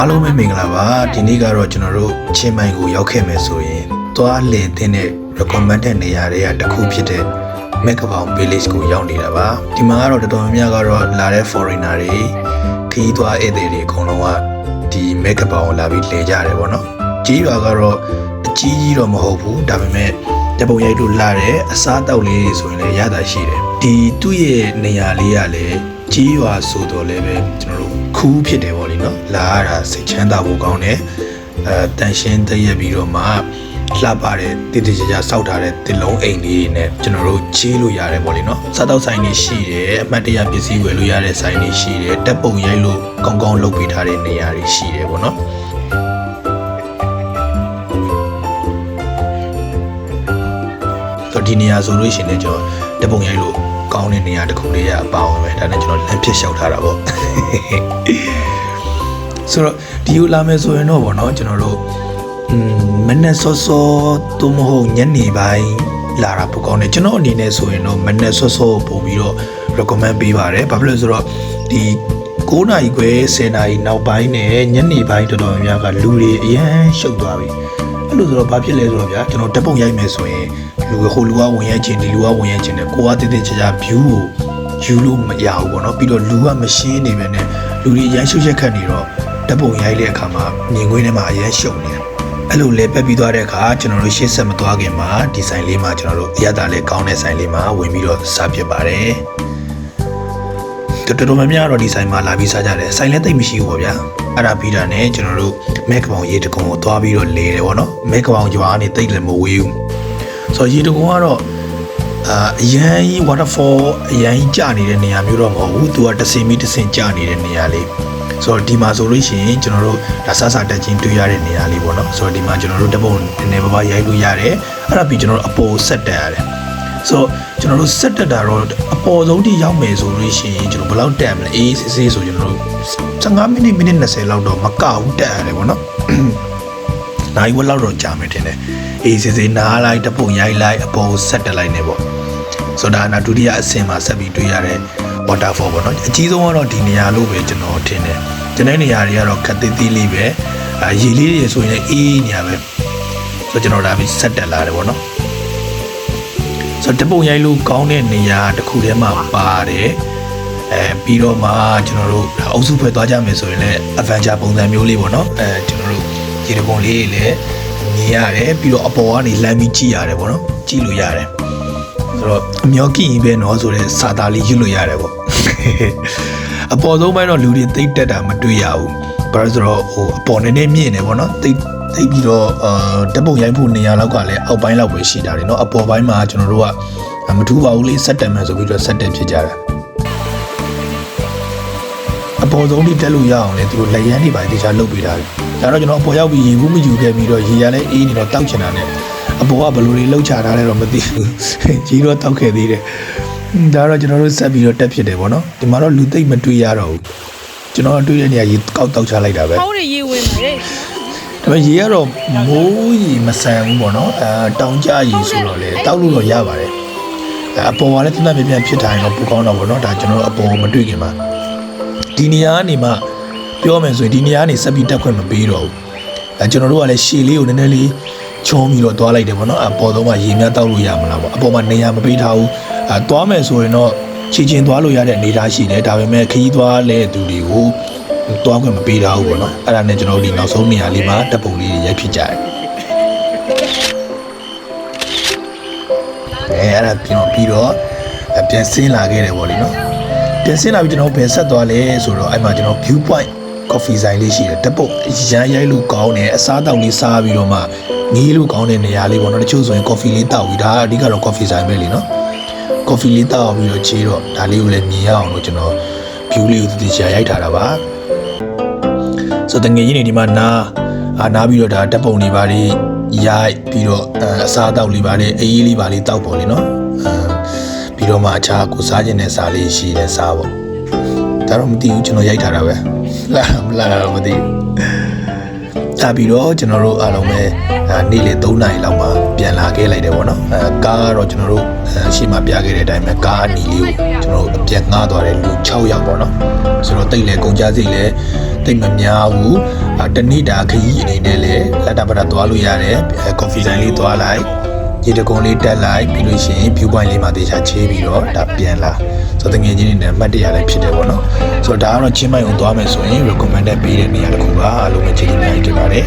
အားလုံးပဲမင်္ဂလာပါဒီနေ့ကတော့ကျွန်တော်တို့ချင်းမိုင်ကိုရောက်ခဲ့မယ်ဆိုရင်သွားလည်တဲ့ recommended နေရာတွေကတစ်ခုဖြစ်တဲ့ Megabound Village ကိုရောက်နေတာပါဒီမှာကတော့တော်တော်များများကတော့လာတဲ့ foreigner တွေခရီးသွားဧည့်သည်တွေအကုန်လုံးကဒီ Megabound ကိုလာပြီးလည်ကြတယ်ပေါ့နော်ကြီးရွာကတော့အကြီးကြီးတော့မဟုတ်ဘူးဒါပေမဲ့တပုံရိုက်လို့လာတဲ့အစားအသောက်လေးတွေဆိုရင်လည်းရတာရှိတယ်ဒီသူ့ရဲ့နေရာလေးကလည်းကြီးရွာဆိုတော့လည်းပဲကျွန်တော်တို့ ခူးဖြစ်တယ်ပေါ့လေနော်လာရတာစိတ်ချမ်းသာဖို့ကောင်းတယ်အဲတန်ရှင်းတည့်ရပြီးတော့မှလှပတဲ့တည်တည်ကြကြစောက်ထားတဲ့တစ်လုံးအိမ်လေးနဲ့ကျွန်တော်တို့ချေးလို့ရတယ်ပေါ့လေနော်စားတော့ဆိုင်တွေရှိတယ်အမှတ်တရပစ္စည်းဝယ်လို့ရတဲ့ဆိုင်တွေရှိတယ်တက်ပုံရိုက်လို့ကောင်းကောင်းလုပ်ပေးထားတဲ့နေရာတွေရှိတယ်ပေါ့နော်ဆိုတော့ဒီနေရာဆိုလို့ရှိရင်လည်းကျွန်တော်တပုံရိုက်လို့ ကောင်းတဲ့နေရာတစ်ခုလေးရအပါဝင်ပဲဒါနဲ့ကျွန်တော်လမ်းဖြစ်လျှောက်ထားတာပေါ့ဆိုတော့ဒီကိုလာမယ်ဆိုရင်တော့ဗောနော်ကျွန်တော်တို့อืมမနေ့စောစောသို့မဟုတ်ညနေပိုင်းလာတာပိုကောင်းတယ်ကျွန်တော်အနေနဲ့ဆိုရင်တော့မနေ့စောစောပို့ပြီးတော့ recommend ပေးပါတယ်ဘာဖြစ်လို့လဲဆိုတော့ဒီ 9နာရီခွဲ10နာရီနောက်ပိုင်းနဲ့ညနေပိုင်းတော်တော်များများကလူတွေအရန်ရှုပ်သွားပြီအဲ့လိုဆိုတော့ဘာဖြစ်လဲဆိုတော့ဗျာကျွန်တော်တက်ပုံရိုက်မယ်ဆိုရင်လူဟိုလူကဝင်ရိုက်ခြင်းဒီလူကဝင်ရိုက်ခြင်းနဲ့ကိုကတည်တည်ချာချာ view ကိုယူလို့မရဘူးပေါ့နော်ပြီးတော့လူကမရှင်းနေပဲနဲ့လူတွေရမ်းရှုပ်ရက်ခတ်နေတော့တက်ပုံရိုက်တဲ့အခါမှာမြင်ကွင်းထဲမှာအရမ်းရှုပ်နေတယ်အဲ့လိုလဲပက်ပြီးသွားတဲ့အခါကျွန်တော်တို့ရှေ့ဆက်မသွားခင်မှာဒီဆိုင်လေးမှာကျွန်တော်တို့အရသာလေးကောင်းတဲ့ဆိုင်လေးမှာဝင်ပြီးတော့စားဖြစ်ပါတယ် တော်တော်များများတော့ဒီဆိုင်မှာလာပြီးစားကြတယ်ဆိုင်လည်းတိတ်မရှိဘူးပေါ့ဗျာအဲ့ဒါပြီးတာနဲ့ကျွန်တော်တို့မက်ကောင်ရေတကုံကိုသွားပြီးတော့လဲတယ်ပေါ့နော်မက်ကောင်ကျွာကနေတိတ်လည်းမဝေးဘူးဆိုတော့ရေတကုံကတော့အာအရန်ကြီး waterfall အရန်ကြီးကျနေတဲ့နေရာမျိုးတော့မဟုတ်ဘူးသူကတစ်စင်မီတစ်စင်ကျနေတဲ့နေရာလေးဆိုတော့ဒီမှာဆိုလို့ရှိရင်ကျွန်တော်တို့ဒါဆဆတက်ချင်းတွေ့ရတဲ့နေရာလေးပေါ့နော်ဆိုတော့ဒီမှာကျွန်တော်တို့တပုံနည်းနည်းပါးပါးရိုက်လို့ရတယ်အဲ့ဒါပြီးကျွန်တော်တို့အပေါ်ဆက်တက်ရတယ် ဆိုတော့ကျွန်တော်တို့ဆက်တက်တာတော့အပေါ်ဆုံးထိရောက်မယ်ဆိုလို့ရှိရင်ကျွန်တော်ဘယ်လောက်တက်မလဲအေးစစ်စစ်ဆိုကျွန်တော်တို့15မိနစ်မိနစ်20လောက်တော့မကဘူးတက်ရတယ်ပေါ့နော်။နိုင်ဝက်လောက်တော့ကြာမယ်ထင်တယ်။အေးစစ်စစ်နားလိုက်တပုံရိုက်လိုက်အပေါ်ဆက်တက်လိုက်နေပေါ့။ဆိုတော့ဒါကဒုတိယအဆင့်မှာဆက်ပြီးတွေ့ရတဲ့ waterfall ပေါ့နော်။အကြီးဆုံးကတော့ဒီနေရာလို့ပဲကျွန်တော်ထင်တယ်။ကျွန်တဲ့နေရာတွေကတော့ခက်သေးသေးလေးပဲ။အာရေလေးတွေဆိုရင်လည်းအေးနေရပဲ။ဆိုတော့ကျွန်တော်ဒါပြီးဆက်တက်လာတယ်ပေါ့နော်။ ဆိုတော့တပုံရိုက်လို့ကောင်းတဲ့နေရာတစ်ခုထဲမှာပါတယ်အဲပြီးတော့မှကျွန်တော်တို့အုပ်စုဖွဲ့သွားကြမယ်ဆိုရင်လည်း adventure ပုံစံမျိုးလေးပေါ့နော်အဲကျွန်တော်တို့ရေတပုံလေးတွေလည်းမြင်ရတယ်ပြီးတော့အပေါ်ကနေလမ်းပြီးကြည့်ရတယ်ပေါ့နော်ကြည့်လို့ရတယ်ဆိုတော့အမျောကြည့်ရင်ပဲနော်ဆိုတဲ့စာသားလေးရွတ်လို့ရတယ်ပေါ့အပေါ်ဆုံးပိုင်းတော့လူတွေတိတ်တက်တာမတွေ့ရဘူးဘာလို့ဆိုတော့ဟိုအပေါ်နည်းနည်းမြင့်နေပေါ့နော်တိတ် တိတ်ပြီးတော့အာဓာတ်ပုံရိုက်ဖို့နေရာလောက်ကလည်းအောက်ပိုင်းလောက်ပဲရှိတာတယ်เนาะအပေါ်ပိုင်းမှာကျွန်တော်တို့ကမထူးပါဘူးလေဆက်တက်မယ်ဆိုပြီးတော့ဆက်တက်ဖြစ်ကြတာအပေါ်ဆုံးထိတက်လို့ရအောင်လေသူတို့လက်ရန်တွေပါတေချာလုပ်ပေးတာတယ်ဒါတော့ကျွန်တော်အပေါ်ရောက်ပြီးရေဘူးမယူခဲ့ပြီးတော့ရေရလည်းအေးနေတော့တောက်ချင်တာနဲ့အပေါ်ကဘယ်လိုတွေလှုပ်ချတာလဲတော့မသိဘူးကြီးတော့တောက်ခဲ့သေးတယ်ဒါတော့ကျွန်တော်တို့ဆက်ပြီးတော့တက်ဖြစ်တယ်ပေါ့နော်ဒီမှာတော့လူသိမ့်မတွေ့ရတော့ဘူးကျွန်တော်တွေ့တဲ့နေရာရေကောက်တောက်ချလိုက်တာပဲ ဟောင်းတွေရေဝင်တယ် ေ ဒါပေမဲ့ရေကတော့မိုးရေမဆန်ဘူးပေါ့နော်အဲတောင်ကျရေဆိုတော့လေတောက်လို့တော့ရပါတယ်အဲအပေါ်ကလည်းတနက်ပြန်ပြန်ဖြစ်တိုင်းတော့ပူကောင်းတော့ပေါ့နော်ဒါကျွန်တော်တို့အပေါ်မတွေ့ခင်မှာဒီနေရာကနေမှပြောမယ်ဆိုရင်ဒီနေရာကနေဆက်ပြီးတက်ခွင့်မပေးတော့ဘူးအဲကျွန်တော်တို့ကလည်းရှည်လေးကိုနည်းနည်းလေးချုံးပြီးတော့သွားလိုက်တယ်ပေါ့နော်အပေါ်တော့မှရေများတောက်လို့ရမလားပေါ့အပေါ်မှာနေရာမပေးထားဘူးအဲသွားမယ်ဆိုရင်တော့ချီချင်းသွားလို့ရတဲ့အနေအထားရှိတယ်ဒါပေမဲ့ခရီးသွားလဲသူတွေကို တွားခွင့်မပေးထားဘူးပေါ့နော်အဲ့ဒါနဲ့ကျွန်တော်တို့ဒီနောက်ဆုံးနေရာလေးမှာတပ်ပုံလေးတွေရိုက်ဖြစ်ကြတယ်အဲအဲ့ဒါပြန်တော့ပြီးတော့အဲပြန်ဆင်းလာခဲ့တယ်ပေါ့လေနော်ပြန်ဆင်းလာပြီးကျွန်တော်ဘယ်ဆက်သွားလဲဆိုတော့အဲ့မှာကျွန်တော် view point coffee ဆိုင်လေးရှိတယ်တပ်ပုံရမ်းရိုက်လို့ကောင်းတယ်အစားတောက်လေးစားပြီးတော့မှငေးလို့ကောင်းတဲ့နေရာလေးပေါ့နော်တချို့ဆိုရင် coffee လေးတောက်ပြီးဒါအဓိကတော့ coffee ဆိုင်ပဲလीနော် coffee လေးတောက်ပြီးတော့ချေးတော့ဒါလေးကိုလည်းမြင်ရအောင်လို့ကျွန်တော် view လေးကိုတည်တည်ချာရိုက်ထားတာပါ ဆိုတော့တငယ်ကြီးနေဒီမှာနားအာနားပြီးတော့ဒါဓာတ်ပုံတွေပါလေးရိုက်ပြီးတော့အဲအစားအသောက်လေးပါလေးအေးအေးလေးပါလေးတောက်ပေါ့လေနော်အဲပြီးတော့မှအခြားကိုစားခြင်းနဲ့စားလေးရှိတယ်စားပေါ့ဒါတော့မသိဘူးကျွန်တော်ရိုက်ထားတာပဲလာမလာတော့မသိဘူးဒါပြီးတော့ကျွန်တော်တို့အားလုံးပဲအာနေ့လေ3နာရီလောက်မှပြန်လာခဲ့လိုက်တယ်ပေါ့နော်အဲကားကတော့ကျွန်တော်တို့အရှိမှပြခဲ့တဲ့အတိုင်းပဲကားအနီလေးကိုကျွန်တော်တို့အပြက်ငှားသွားတယ်လူ6ယောက်ပေါ့နော်ဆိုတော့တိတ်လေကုန်ကြစိတ်လေ တိတ်မများဘူးအာတနေ့တာခကြီးအနေနဲ့လည်းလက်တာပတာသွားလို့ရတယ်အဲကော်ဖီဆိုင်လေးသွားလိုက်ရေတကုံလေးတက်လိုက်ပြီးလို့ရှိရင် view point လေးမှာတေချာချေးပြီးတော့ဒါပြန်လာဆိုတော့တငယ်ချင်းတွေနဲ့မှတ်တရလည်းဖြစ်တယ်ပေါ့နော်ဆိုတော့ဒါကတော့ချင်းမိုင်အောင်သွားမယ်ဆိုရင် recommended ပေးတဲ့နေရာတစ်ခုပါအားလုံးပဲချေးချင်များကြီးတင်ပါတယ်